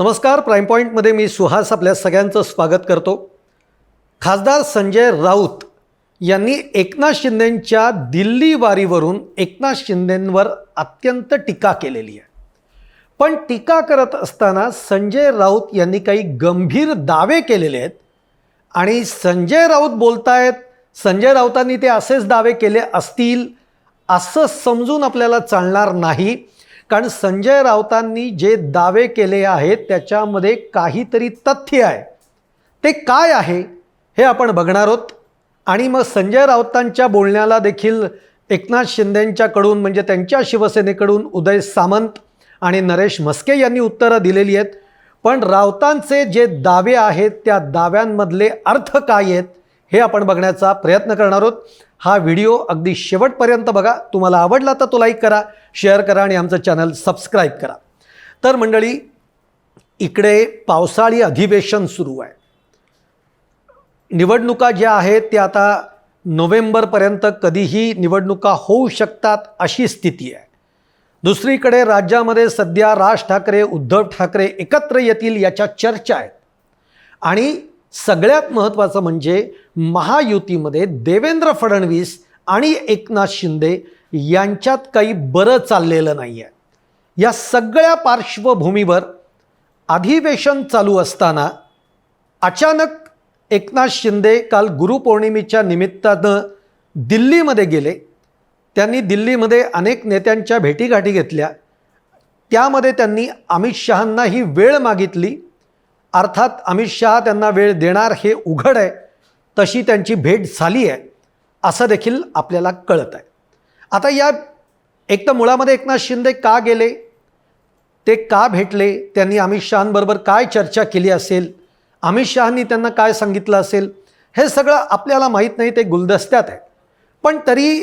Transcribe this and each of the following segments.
नमस्कार प्राईम पॉईंटमध्ये मी सुहास आपल्या सगळ्यांचं स्वागत करतो. खासदार संजय राऊत यांनी एकनाथ शिंदेंच्या दिल्ली वारीवरून एकनाथ शिंदेंवर अत्यंत टीका केलेली आहे. पण टीका करत असताना संजय राऊत यांनी काही गंभीर दावे केलेले आहेत आणि संजय राऊत बोलतायत संजय राऊतांनी ते असेच दावे केले असतील असं समजून आपल्याला चालणार नाही. कारण संजय राऊतांनी जे दावे केले आहेत त्याच्यामध्ये काहीतरी तथ्य आहे. ते काय आहे हे आपण बघणार आहोत. आणि मग संजय राऊतांच्या बोलण्याला देखील एकनाथ शिंदेंच्याकडून म्हणजे त्यांच्या शिवसेनेकडून उदय सामंत आणि नरेश म्हस्के यांनी उत्तरं दिलेली आहेत. पण राऊतांचे जे दावे आहेत त्या दाव्यांमधले अर्थ काय आहेत हे आपण बघण्याचा प्रयत्न करणार आहोत. हा व्हिडिओ अगदी शेवटपर्यंत बघा. तुम्हाला आवडला तर तो लाईक करा शेअर करा आणि आमचं चॅनल सबस्क्राईब करा. तर मंडळी इकडे पावसाळी अधिवेशन सुरू आहे. निवडणुका ज्या आहेत त्या आता नोव्हेंबरपर्यंत कधीही निवडणुका होऊ शकतात अशी स्थिती आहे. दुसरीकडे राज्यामध्ये सध्या राज ठाकरे उद्धव ठाकरे एकत्र येतील याच्या चर्चा आहेत. आणि सगळ्यात महत्त्वाचं म्हणजे महायुतीमध्ये देवेंद्र फडणवीस आणि एकनाथ शिंदे यांच्यात काही बरं चाललेलं नाही आहे या सगळ्या पार्श्वभूमीवर अधिवेशन चालू असताना अचानक एकनाथ शिंदे काल गुरुपौर्णिमेच्या निमित्तानं दिल्लीमध्ये गेले. त्यांनी दिल्लीमध्ये अनेक नेत्यांच्या भेटीगाठी घेतल्या. त्यामध्ये त्यांनी अमित शहांना ही वेळ मागितली. अर्थात अमित शहा त्यांना वेळ देणार हे उघड आहे तशी त्यांची भेट झाली आहे असं देखील आपल्याला कळत आहे. आता या एक तर मुळामध्ये एकनाथ शिंदे का गेले? ते का भेटले? त्यांनी अमित शहांबरोबर काय चर्चा केली असेल? अमित शहांनी त्यांना काय सांगितलं असेल? हे सगळं आपल्याला माहीत नाही ते गुलदस्त्यात आहे पण तरी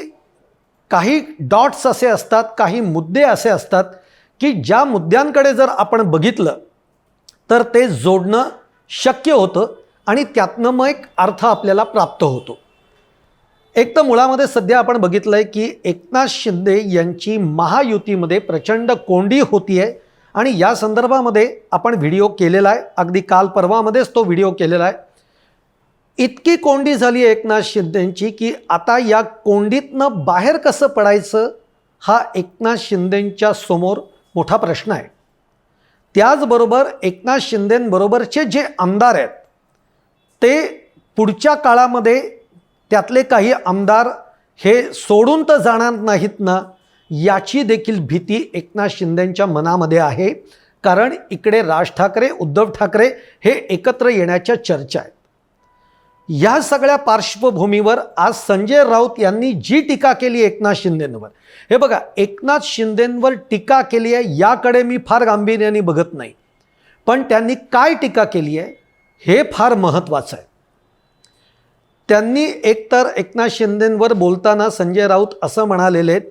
काही डॉट्स असे असतात काही मुद्दे असे असतात की ज्या मुद्द्यांकडे जर आपण बघितलं तर ते जोडणं शक्य होतं आणि त्यातनं मग एक अर्थ आपल्याला प्राप्त होतो. एक तर मुळामध्ये सध्या आपण बघितलं आहे की एकनाथ शिंदे यांची महायुतीमध्ये प्रचंड कोंडी होती आहे आणि या संदर्भामध्ये आपण व्हिडिओ केलेला आहे. अगदी काल परवामध्येच तो व्हिडिओ केलेला आहे. इतकी कोंडी झाली आहे एकनाथ शिंदेंची की आता या कोंडीतनं बाहेर कसं पडायचं हा एकनाथ शिंदेंच्या समोर मोठा प्रश्न आहे. त्याचबरोबर एकनाथ शिंदेंबरोबरचे जे आमदार आहेत ते पुढच्या काळामध्ये त्यातले काही आमदार हे सोडून तर जाणार नाहीत ना याची देखील भीती एकनाथ शिंदेंच्या मनामध्ये आहे. कारण इकडे राज ठाकरे उद्धव ठाकरे हे एकत्र येण्याच्या चर्चा आहेत. या सगळ्या पार्श्वभूमीवर आज संजय राऊत यांनी जी टीका केली एकनाथ शिंदेंवर. हे बघा एकनाथ शिंदेंवर टीका केली आहे याकडे मी फार गांभीर्याने बघत नाही. पण त्यांनी काय टीका केली आहे हे फार महत्त्वाचं आहे. त्यांनी एकतर एकनाथ शिंदेंवर बोलताना संजय राऊत असं म्हणालेले आहेत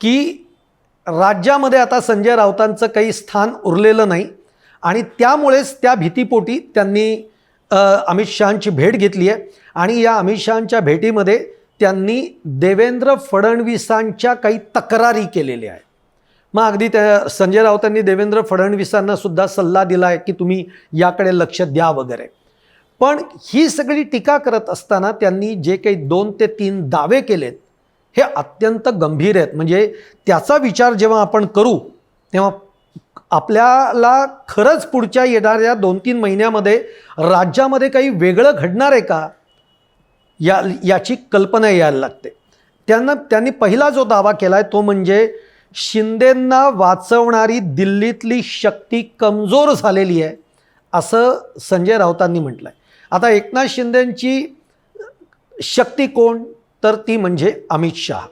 की राज्यामध्ये आता संजय राऊतांचं काही स्थान उरलेलं नाही आणि त्यामुळेच त्या भीतीपोटी त्यांनी अमित शहांची भेट घेतली आहे. आणि या अमित शहांच्या भेटीमध्ये त्यांनी देवेंद्र फडणवीसांच्या काही तक्रारी केलेल्या आहेत. मग अगदी त्या संजय राऊतांनी देवेंद्र फडणवीसांना सुद्धा सल्ला दिला आहे की तुम्ही याकडे लक्ष द्या वगैरे. पण ही सगळी टीका करत असताना त्यांनी जे काही दोन ते तीन दावे केलेत हे अत्यंत गंभीर आहेत. म्हणजे त्याचा विचार जेव्हा आपण करू तेव्हा आपल्याला खरंच पुढच्या येणाऱ्या दोन तीन महिन्यामध्ये राज्यामध्ये काही वेगळं घडणार आहे का? या याची कल्पना यायला लागते. त्यांना त्यांनी पहिला जो दावा केला आहे तो म्हणजे शिंदेंना वाचवणारी दिल्लीतली शक्ती कमजोर झालेली आहे असं संजय राऊतांनी म्हटलं आहे आता एकनाथ शिंदेंची शक्ती कोण? तर ती म्हणजे अमित शहा.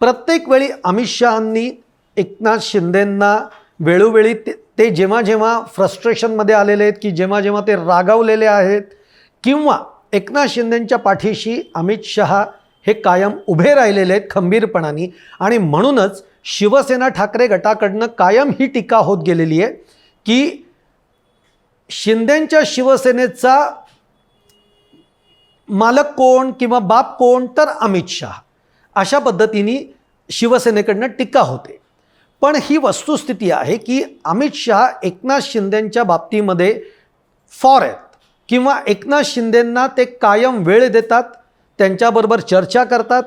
प्रत्येक वेळी अमित शहांनी एकनाथ शिंदेंना वेळोवेळी ते ते जेव्हा जेव्हा फ्रस्ट्रेशनमध्ये आलेले आहेत की जेव्हा जेव्हा ते रागावलेले आहेत किंवा एकनाथ शिंदेंच्या पाठीशी अमित शहा हे कायम उभे राहिलेले आहेत खंबीरपणाने आणि म्हणूनच शिवसेना ठाकरे गटाकडनं कायम ही टीका होत गेलेली आहे की शिंदेंच्या शिवसेनेचा मालक कोण किंवा बाप कोण तर अमित शहा. अशा पद्धतीने शिवसेनेकडनं टीका होते. पण ही वस्तुस्थिती आहे की अमित शहा एकनाथ शिंदेंच्या बाबतीमध्ये फॉर आहेत. किंवा एकनाथ शिंदेंना ते कायम वेळ देतात त्यांच्याबरोबर चर्चा करतात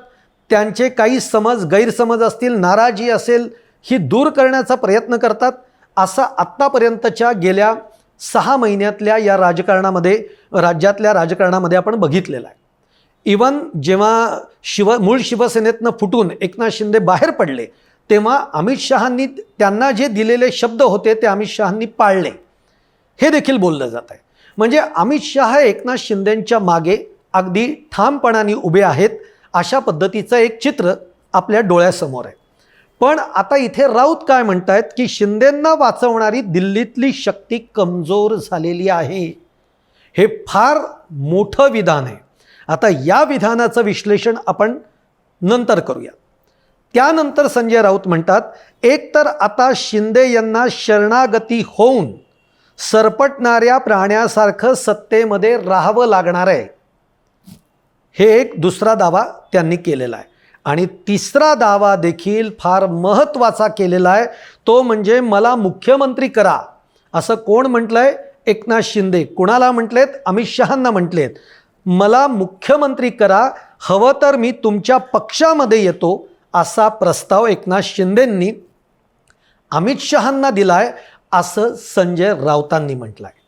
त्यांचे काही समज गैरसमज असतील नाराजी असेल ही दूर करण्याचा प्रयत्न करतात असा आत्तापर्यंतच्या गेल्या सहा महिन्यातल्या या राजकारणामध्ये राज्यातल्या राजकारणामध्ये आपण बघितलेलं आहे. इवन जेव्हा शिव मूळ शिवसेनेतनं फुटून एकनाथ शिंदे बाहेर पडले तेव्हा अमित शहांनी त्यांना जे दिलेले शब्द होते ते अमित शहांनी पाळले. हे देखील बोललं जात आहे. म्हणजे अमित शहा एकनाथ शिंदेंच्या मागे अगदी ठामपणाने उभे आहेत अशा पद्धतीचं एक चित्र आपल्या डोळ्यासमोर आहे. पण आता इथे राऊत काय म्हणतायत की शिंदेंना वाचवणारी दिल्लीतली शक्ती कमजोर झालेली आहे. हे फार मोठं विधान आहे. आता या विधानाचं विश्लेषण आपण नंतर करूया त्यानंतर संजय राऊत म्हणतात एक तर आता शिंदे यांना शरणागती होऊन सरपटणाऱ्या प्राण्यासारखं सत्तेमध्ये राहावं लागणार आहे. हे एक दुसरा दावा त्यांनी केलेला आहे. आणि तिसरा दावा देखील फार महत्त्वाचा केलेला आहे. तो म्हणजे मला मुख्यमंत्री करा. असं कोण म्हटलं आहे एकनाथ शिंदे. कुणाला म्हटलेत? अमित शहांना म्हटलेत. मला मुख्यमंत्री करा. हवं तर मी तुमच्या पक्षामध्ये येतो. असा प्रस्ताव एकनाथ शिंदेंनी अमित शहांना दिलाय असं संजय राऊतांनी म्हटलं आहे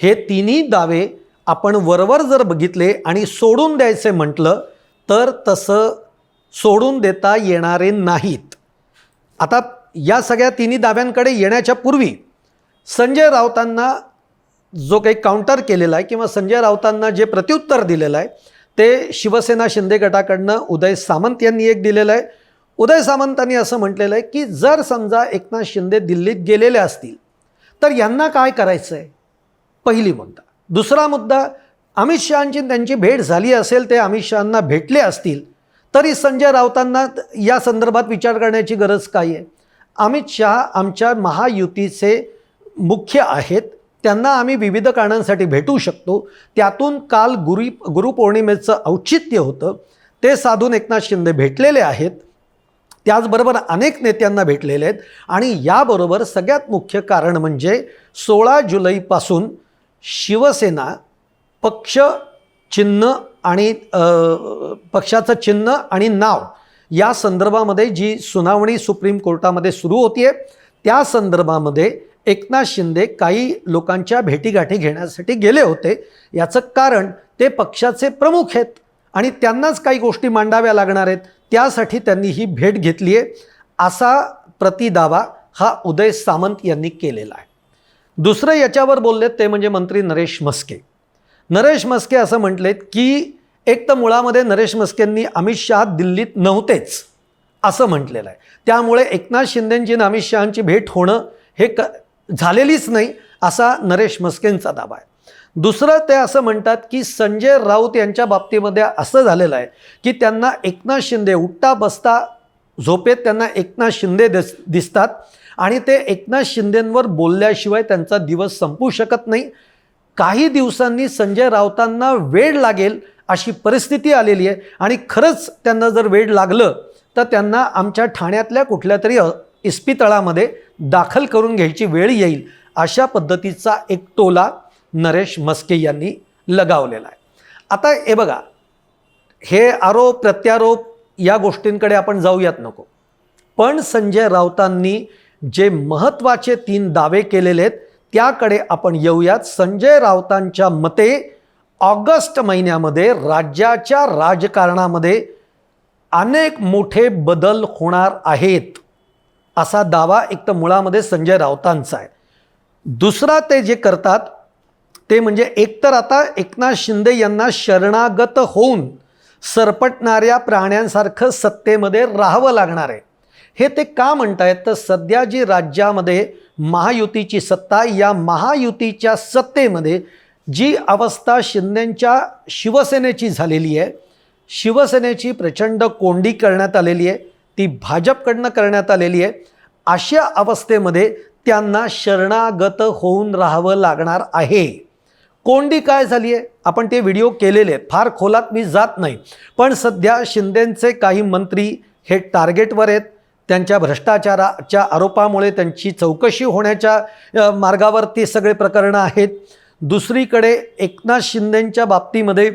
हे तिन्ही दावे आपण वरवर जर बघितले आणि सोडून द्यायचे म्हटलं तर तसं सोडून देता येणारे नाहीत. आता या सगळ्या तिन्ही दाव्यांकडे येण्याच्या पूर्वी संजय राऊतांना जो काही काउंटर केलेला आहे किंवा संजय राऊतांना जे प्रत्युत्तर दिलेलं आहे ते शिवसेना शिंदे गटाकडनं उदय सामंत यांनी एक दिलेलं आहे. उदय सामंतांनी असं म्हटलेलं आहे की जर समजा एकनाथ शिंदे दिल्लीत गेलेले असतील तर यांना काय करायचं आहे पहिली मुद्दा. दुसरा मुद्दा अमित शहांची त्यांची भेट झाली असेल ते अमित शहांना भेटले असतील तरी संजय राऊतांना या संदर्भात विचार करण्याची गरज काय आहे? अमित शहा आमच्या महायुतीचे मुख्य आहेत. त्यांना आम्ही विविध कारणांसाठी भेटू शकतो. त्यातून काल गुरु गुरुपौर्णिमेचं औचित्य होतं. ते साधून एकनाथ शिंदे भेटलेले आहेत. त्याचबरोबर अनेक नेत्यांना भेटलेले आहेत. आणि याबरोबर सगळ्यात मुख्य कारण म्हणजे सोळा जुलैपासून शिवसेना पक्ष चिन्ह आणि पक्षाचं चिन्ह आणि नाव या संदर्भामध्ये जी सुनावणी सुप्रीम कोर्टामध्ये सुरू होती आहे त्या संदर्भामध्ये एकनाथ शिंदे काही लोकांच्या भेटीगाठी घेण्यासाठी गेले होते. याचं कारण ते पक्षाचे प्रमुख आहेत आणि त्यांनाच काही गोष्टी मांडाव्या लागणार आहेत. त्यासाठी त्यांनी ही भेट घेतली आहे. असा प्रतिदावा हा उदय सामंत यांनी केलेला आहे. दुसरं याच्यावर बोललेत ते म्हणजे मंत्री नरेश म्हस्के. नरेश म्हस्के असं म्हटलेत की एक तर मुळामध्ये नरेश म्हस्केंनी अमित शहा दिल्लीत नव्हतेच असं म्हटलेलं आहे. त्यामुळे एकनाथ शिंदेंची आणि अमित शहांची भेट होणं हे क झालेलीच नाही असा नरेश म्हस्केंचा दावा आहे. दुसरं ते असं म्हणतात की संजय राऊत यांच्या बाबतीमध्ये असं झालेलं आहे की त्यांना एकनाथ शिंदे उठता बसता झोपेत त्यांना एकनाथ शिंदे दिस दिसतात आणि ते एकनाथ शिंदेंवर बोलल्याशिवाय त्यांचा दिवस संपू शकत नाही. काही दिवसांनी संजय राऊतांना वेळ लागेल अशी परिस्थिती आलेली आहे आणि खरंच त्यांना जर वेळ लागलं तर त्यांना आमच्या ठाण्यातल्या कुठल्या तरी इस्पितळामध्ये दाखल करून घ्यायची वेळ येईल अशा पद्धतीचा एक टोला नरेश मस्के यांनी लगावलेला आहे. आता हे बघा हे आरोप प्रत्यारोप या गोष्टींकडे आपण जाऊयात नको. पण संजय राऊतांनी जे महत्त्वाचे तीन दावे केलेले आहेत त्याकडे आपण येऊयात. संजय राऊतांच्या मते ऑगस्ट महिन्यामध्ये राज्याच्या राजकारणामध्ये अनेक मोठे बदल होणार आहेत. असा दावा एक तर मुळामध्ये संजय राऊतांचा आहे. दुसरा ते जे करतात ते म्हणजे एकतर आता एकनाथ शिंदे यांना शरणागत होऊन सरपटणाऱ्या प्राण्यांसारखं सत्तेमध्ये राहावं लागणार आहे. हे ते का म्हणतायत? तर सध्या जी राज्यामध्ये महायुतीची सत्ता या महायुतीच्या सत्तेमध्ये जी अवस्था शिंदेंच्या शिवसेनेची झालेली आहे शिवसेनेची प्रचंड कोंडी करण्यात आलेली आहे. ती भाजपकडनं करण्यात आलेली आहे. अशा अवस्थेमध्ये त्यांना शरणागत होऊन राहावं लागणार आहे. कोंडी काय झाली आहे? आपण ते व्हिडिओ केलेले आहेत. फार खोलात मी जात नाही. पण सध्या शिंदेंचे काही मंत्री हे टार्गेटवर आहेत. त्यांच्या भ्रष्टाचाराच्या आरोपामुळे त्यांची चौकशी होण्याच्या मार्गावरती मार्गावर सगळे प्रकरणं आहेत. दुसरीकडे एकनाथ शिंदेंच्या बाबतीमध्ये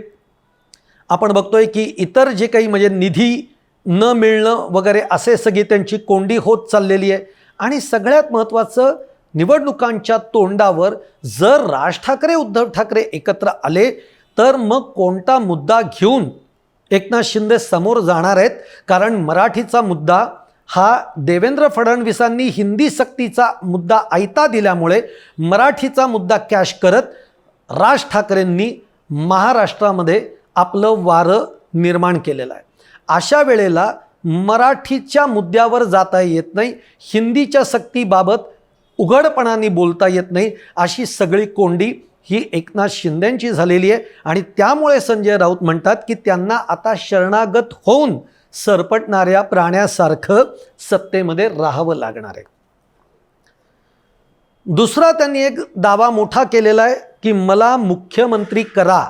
आपण बघतोय की इतर जे काही म्हणजे निधी न मिळणं वगैरे असे सगळी त्यांची कोंडी होत चाललेली आहे. आणि सगळ्यात महत्त्वाचं निवडणुकांच्या तोंडावर जर राज ठाकरे उद्धव ठाकरे एकत्र आले तर मग कोणता मुद्दा घेऊन एकनाथ शिंदे समोर जाणार आहेत? कारण मराठीचा मुद्दा हा देवेंद्र फडणवीसांनी हिंदी सक्तीचा मुद्दा आयता दिल्यामुळे मराठीचा मुद्दा कॅश करत राज ठाकरेंनी महाराष्ट्रामध्ये आपलं वारं निर्माण केलेलं आहे. अशा वेळेला मराठीच्या मुद्द्यावर जाता येत नाही हिंदीच्या सक्तीबाबत उघडपणाने बोलता येत नाही अशी सगळी कोंडी ही एकनाथ शिंदेंची झालेली आहे. आणि त्यामुळे संजय राऊत म्हणतात की त्यांना आता शरणागत होऊन सरपटणाऱ्या प्राण्यासारखं सत्तेमध्ये राहावं लागणार आहे. दुसरा त्यांनी एक दावा मोठा केलेला आहे की मला मुख्यमंत्री करा.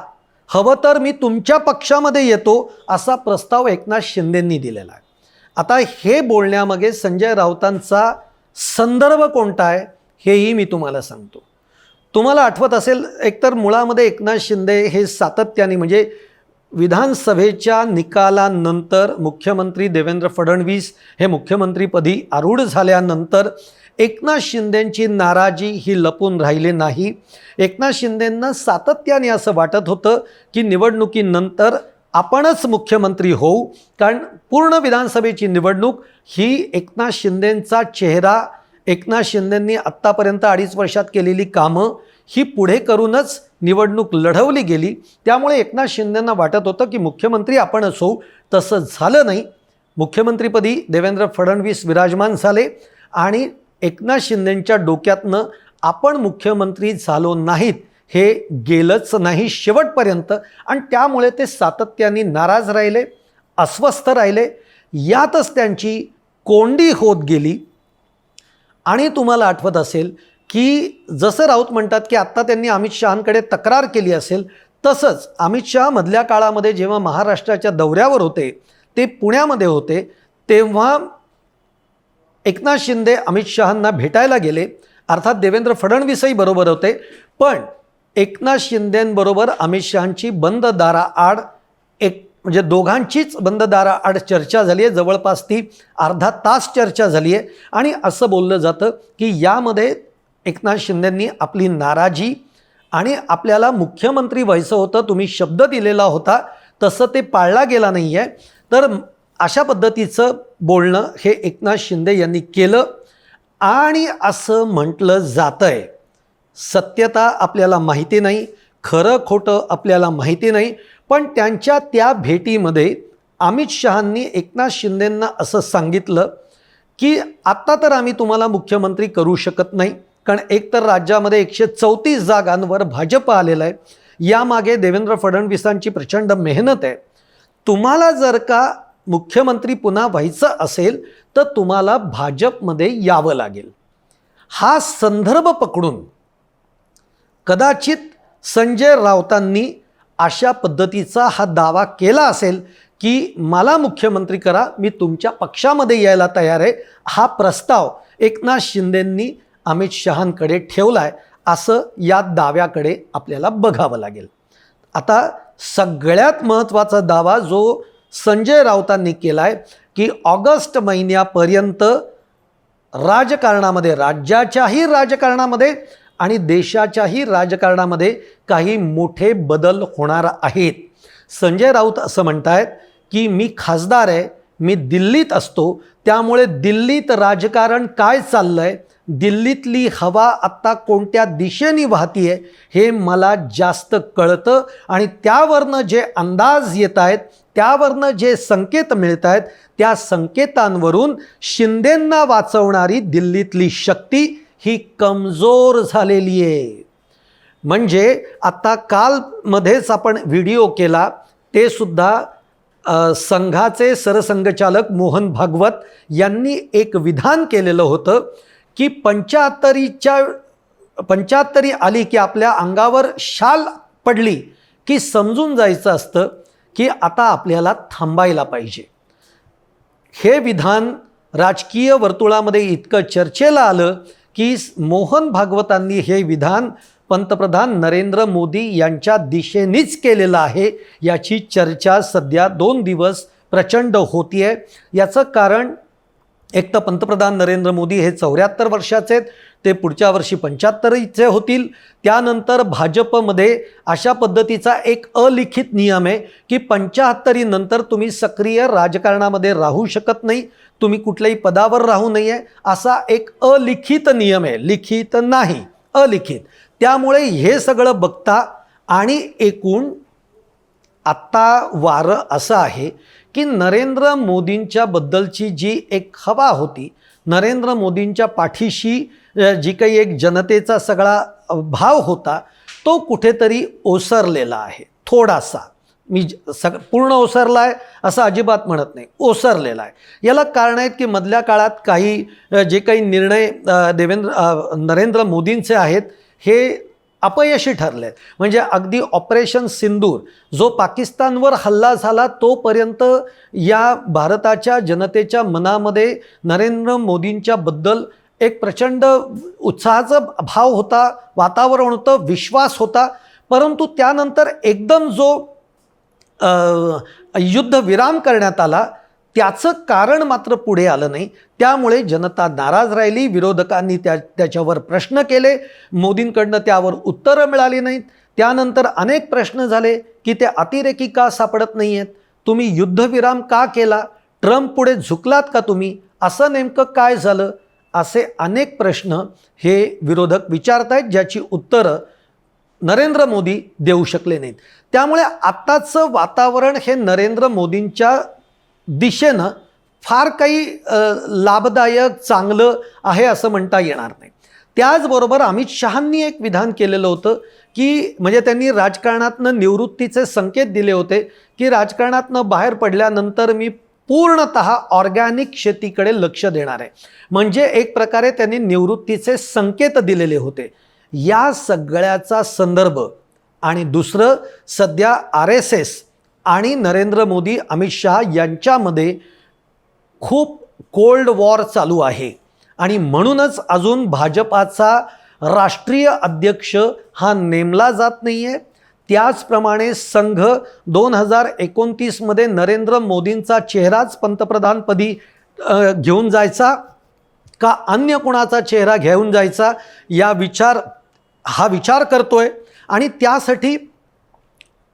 हवं तर मी तुमच्या पक्षामध्ये येतो असा प्रस्ताव एकनाथ शिंदेंनी दिलेला आहे. आता हे बोलण्यामागे संजय राऊतांचा संदर्भ कोणता आहे हेही मी तुम्हाला सांगतो. तुम्हाला आठवत असेल एकतर मुळामध्ये एकनाथ शिंदे हे सातत्याने म्हणजे विधानसभेच्या निकालानंतर मुख्यमंत्री देवेंद्र फडणवीस हे मुख्यमंत्रीपदी आरूढ झाल्यानंतर एकनाथ शिंदेंची नाराजी ही लपून राहिली नाही. एकनाथ शिंदेंना सातत्याने असं वाटत होतं की निवडणुकीनंतर आपणच मुख्यमंत्री होऊ. कारण पूर्ण विधानसभेची निवडणूक ही एकनाथ शिंदेंचा चेहरा एकनाथ शिंदेंनी आत्तापर्यंत अडीच वर्षात केलेली कामं ही पुढे करूनच निवडणूक लढवली गेली. त्यामुळे एकनाथ शिंदेंना वाटत होतं की मुख्यमंत्री आपणच होऊ. तसं झालं नाही. मुख्यमंत्रीपदी देवेंद्र फडणवीस विराजमान झाले आणि एकनाथ शिंदेंच्या डोक्यातनं आपण मुख्यमंत्री झालो नाहीत हे गेलंच नाही शेवटपर्यंत. आणि त्यामुळे ते सातत्याने नाराज राहिले अस्वस्थ राहिले. यातच त्यांची कोंडी होत गेली. आणि तुम्हाला आठवत असेल की जसं राऊत म्हणतात की आत्ता त्यांनी अमित शहांकडे तक्रार केली असेल तसंच अमित शहा मधल्या काळामध्ये जेव्हा महाराष्ट्राच्या दौऱ्यावर होते ते पुण्यामध्ये होते तेव्हा एकनाथ शिंदे अमित शहांना भेटायला गेले. अर्थात देवेंद्र फडणवीसही बरोबर होते. पण एकनाथ शिंदेंबरोबर अमित शहांची बंद दाराआड एक म्हणजे दोघांचीच बंद दाराआड चर्चा झाली आहे जवळपास ती अर्धा तास चर्चा झाली आहे आणि असं बोललं जातं की यामध्ये एकनाथ शिंदेंनी आपली नाराजी आणि आपल्याला मुख्यमंत्री व्हायचं होतं तुम्ही शब्द दिलेला होता तसं ते पाळला गेला नाही आहे तर अशा पद्धतीचं बोलणं हे एकनाथ शिंदे यांनी केलं आणि असं म्हटलं जातं आहे सत्यता आपल्याला माहिती नाही खरं खोटं आपल्याला माहिती नाही पण त्यांच्या त्या भेटीमध्ये अमित शहांनी एकनाथ शिंदेंना असं सांगितलं की आत्ता तर आम्ही तुम्हाला मुख्यमंत्री करू शकत नाही कारण एकतर राज्यामध्ये एकशे चौतीस जागांवर भाजप आलेलं आहे. यामागे देवेंद्र फडणवीसांची प्रचंड मेहनत आहे. तुम्हाला जर का मुख्यमंत्री पुन्हा व्हायचं असेल तर तुम्हाला भाजपमध्ये यावं लागेल. हा संदर्भ पकडून कदाचित संजय राऊतांनी अशा पद्धतीचा हा दावा केला असेल की मला मुख्यमंत्री करा मी तुमच्या पक्षामध्ये यायला तयार आहे. हा प्रस्ताव एकनाथ शिंदेंनी अमित शहांकडे ठेवला आहे असं या दाव्याकडे आपल्याला बघावं लागेल. आता सगळ्यात महत्त्वाचा दावा जो संजय राऊतांनी केला आहे की ऑगस्ट महिन्यापर्यंत राजकारणामध्ये राज्याच्याही राजकारणामध्ये आणि देशाच्याही राजकारणामध्ये काही मोठे बदल होणार आहेत. संजय राऊत असं म्हणत आहेत की मी खासदार आहे मी दिल्लीत असतो त्यामुळे दिल्लीत राजकारण काय चाललं आहे दिल्लीतली हवा आत्ता कोणत्या दिशेने वाहतीये हे मला जास्त कळतं आणि त्यावरनं जे अंदाज येत आहेत त्यावरनं जे संकेत मिळत आहेत त्या संकेतांवरून शिंदेंना वाचवणारी दिल्लीतली शक्ती ही कमजोर झालेली आहे. म्हणजे आत्ता कालमध्येच आपण व्हिडिओ केला ते सुद्धा संघाचे सरसंघचालक मोहन भागवत यांनी एक विधान केलेलं होतं की पंच्याहत्तरीच्या पंच्याहत्तरी आली की आपल्या अंगावर शाल पडली की समजून जायचं असतं. की आता आपल्याला थांबायला पाहिजे. हे विधान राजकीय वर्तुळामध्ये इतकं चर्चेला आलं की मोहन भागवतांनी हे विधान पंतप्रधान नरेंद्र मोदी यांच्या दिशेनेच केलेलं आहे याची चर्चा सध्या दोन दिवस प्रचंड होतीये. याचं कारण एक तर पंतप्रधान नरेंद्र मोदी हे चौऱ्याहत्तर वर्षाचे आहेत ते पुढच्या वर्षी पंच्याहत्तरचे होतील. त्यानंतर भाजपमध्ये अशा पद्धतीचा एक अलिखित नियम आहे की पंच्याहत्तरीनंतर तुम्ही सक्रिय राजकारणामध्ये राहू शकत नाही तुम्ही कुठल्याही पदावर राहू नये असा एक अलिखित नियम आहे. लिखित नाही अलिखित. त्यामुळे हे सगळं बघता आणि एकूण आत्ता वारं असं आहे की नरेंद्र मोदींच्याबद्दलची जी एक हवा होती नरेंद्र मोदींच्या पाठीशी जी काही एक जनतेचा सगळा भाव होता तो कुठेतरी ओसरलेला आहे. थोडासा. मी ज- सग पूर्ण ओसरला आहे असं अजिबात म्हणत नाही. ओसरलेला आहे. याला कारण आहेत की मधल्या काळात काही जे काही निर्णय देवेंद्र नरेंद्र मोदींचे आहेत हे अपयशी ठरले आहेत म्हणजे अगदी ऑपरेशन सिंदूर जो पाकिस्तानवर हल्ला झाला तोपर्यंत या भारताच्या जनतेच्या मनामध्ये नरेंद्र मोदींच्याबद्दल एक प्रचंड उत्साहाचा भाव होता वातावरण होतं विश्वास होता. परंतु त्यानंतर एकदम जो युद्ध युद्धविराम करण्यात आला त्याचं कारण मात्र पुढे आलं नाही. त्यामुळे जनता नाराज राहिली विरोधकांनी त्या त्याच्यावर प्रश्न केले. मोदींकडनं त्यावर उत्तरं मिळाली नाहीत. त्यानंतर अनेक प्रश्न झाले की ते अतिरेकी का सापडत नाही आहेत तुम्ही युद्धविराम का केला? ट्रम्प पुढे झुकलात का तुम्ही? असं नेमकं काय झालं? असे अनेक प्रश्न हे विरोधक विचारत आहेत ज्याची उत्तरं नरेंद्र मोदी देऊ शकले नाहीत. त्यामुळे आत्ताचं वातावरण हे नरेंद्र मोदींच्या दिशेनं फार काही लाभदायक चांगलं आहे असं म्हणता येणार नाही. त्याचबरोबर अमित शहांनी एक विधान केलेलं होतं की म्हणजे त्यांनी राजकारणातनं निवृत्तीचे संकेत दिले होते की राजकारणातनं बाहेर पडल्यानंतर मी पूर्णत ऑर्गॅनिक शेतीकडे लक्ष देणार. आहे म्हणजे एक प्रकारे त्यांनी निवृत्तीचे संकेत दिलेले होते. या सगळ्याचा संदर्भ आणि दुसरं सध्या आर एस एस आणि नरेंद्र मोदी अमित शहा यांच्यामध्ये खूप कोल्ड वॉर चालू आहे. आणि म्हणूनच अजून भाजपाचा राष्ट्रीय अध्यक्ष हा नेमला जात नाही आहे त्याचप्रमाणे संघ दोन हजार एकोणतीसमध्ये नरेंद्र मोदींचा चेहराच पंतप्रधानपदी घेऊन जायचा का अन्य कोणाचा चेहरा घेऊन जायचा? या विचार हा विचार करतोय. आणि त्यासाठी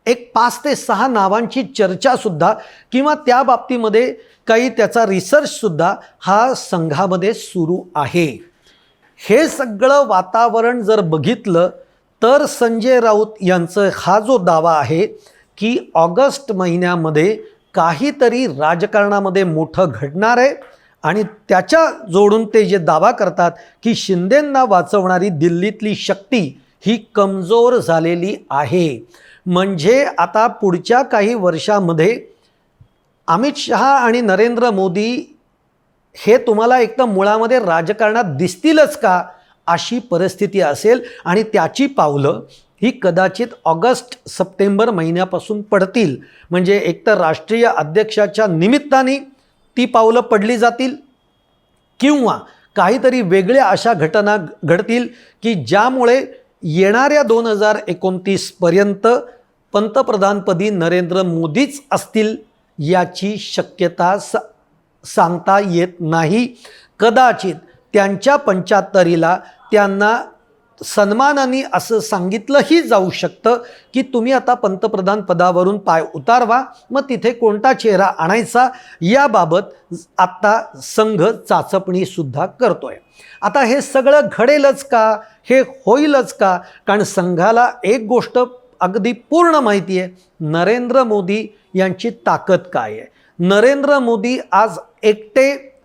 एक पाच ते सहा नावांची चर्चासुद्धा किंवा त्या बाबतीमध्ये काही त्याचा रिसर्चसुद्धा हा संघामध्ये सुरू आहे. हे सगळं वातावरण जर बघितलं तर संजय राऊत यांचं हा जो दावा आहे की ऑगस्ट महिन्यामध्ये काहीतरी राजकारणामध्ये मोठं घडणार आहे आणि त्याच्या जोडून ते जे दावा करतात की शिंदेंना वाचवणारी दिल्लीतली शक्ती ही कमजोर झालेली आहे. म्हणजे आता पुढच्या काही वर्षामध्ये अमित शहा आणि नरेंद्र मोदी हे तुम्हाला एक तर मुळामध्ये राजकारणात दिसतीलच का? अशी परिस्थिती असेल आणि त्याची पावलं ही कदाचित ऑगस्ट सप्टेंबर महिन्यापासून पडतील. म्हणजे एकतर राष्ट्रीय अध्यक्षाच्या निमित्ताने ती पावलं पडली जातील किंवा काहीतरी वेगळ्या अशा घटना घडतील की ज्यामुळे येणाऱ्या दोन हजार एकोणतीसपर्यंत पंतप्रधानपदी नरेंद्र मोदीच असतील याची शक्यता स सांगता येत नाही. कदाचित त्यांच्या पंच्याहत्तरीला त्यांना सन्मानाने असं सांगितलंही जाऊ शकतं की तुम्ही आता पंतप्रधान पदावरून पाय उतारवा मग तिथे कोणता चेहरा आणायचा याबाबत आत्ता संघ चाचपणीसुद्धा करतो आहे आता हे सगळं घडेलच का? हे होईलच का? कारण संघाला एक गोष्ट अगदी पूर्ण माहिती आहे नरेंद्र मोदी यांची ताकद काय आहे? नरेंद्र मोदी आज एकटे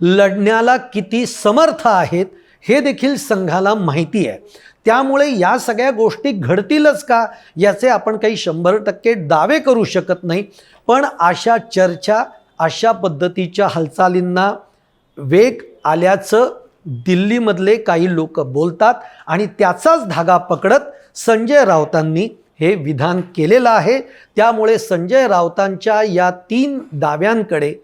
लढण्याला किती समर्थ आहेत हे देखील संघाला माहिती आहे. त्यामुळे या सगळ्या गोष्टी घडतीलच का? याचे आपण काही शंभर टक्के दावे करू शकत नाही. पण अशा चर्चा अशा पद्धतीच्या हालचालींना वेग आल्याचं दिल्लीमधले काही लोक बोलतात आणि त्याचाच धागा पकडत संजय राऊतांनी हे विधान केलेलं आहे. त्यामुळे संजय राऊतांच्या या तीन दाव्यांकडे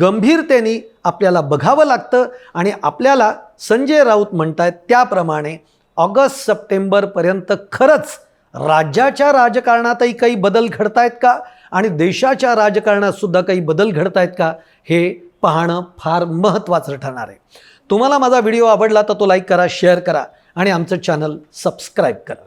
गंभीरतेने आपल्याला बघावं लागतं आणि आपल्याला संजय राऊत म्हणत आहेत त्याप्रमाणे ऑगस्ट सप्टेंबरपर्यंत खरंच राज्याच्या राजकारणातही काही बदल घडतायत का? आणि देशाच्या राजकारणातसुद्धा काही बदल घडतायत का? हे पाहणं फार महत्त्वाचं ठरणार आहे. तुम्हाला माझा व्हिडिओ आवडला तर तो लाईक करा शेअर करा आणि आमचं चॅनल सबस्क्राईब करा.